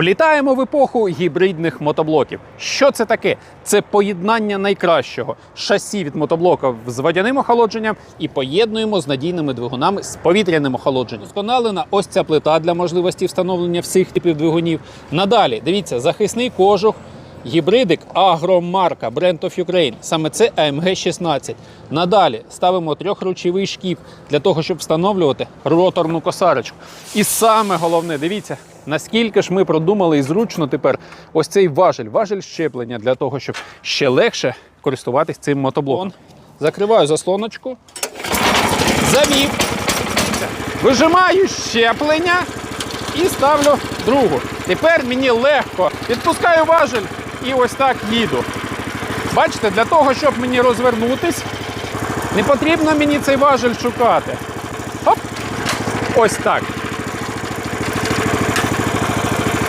Влітаємо в епоху гібридних мотоблоків. Що це таке? Це поєднання найкращого шасі від мотоблока з водяним охолодженням і поєднуємо з надійними двигунами з повітряним охолодженням. Досконалена ось ця плита для можливості встановлення всіх типів двигунів. Надалі дивіться, захисний кожух. Гібридик агромарка Brand of Ukraine. Саме це AMG 16. Надалі ставимо трьохручовий шкіп для того, щоб встановлювати роторну косарочку. І саме головне, дивіться, наскільки ж ми продумали і зручно тепер ось цей важель, важель щеплення для того, щоб ще легше користуватись цим мотоблоком. Закриваю заслоночку, завів, вижимаю щеплення і ставлю другу. Тепер мені легко. Відпускаю важель і ось так їду. Бачите, для того, щоб мені розвернутись, не потрібно мені цей важель шукати. Хоп! Ось так.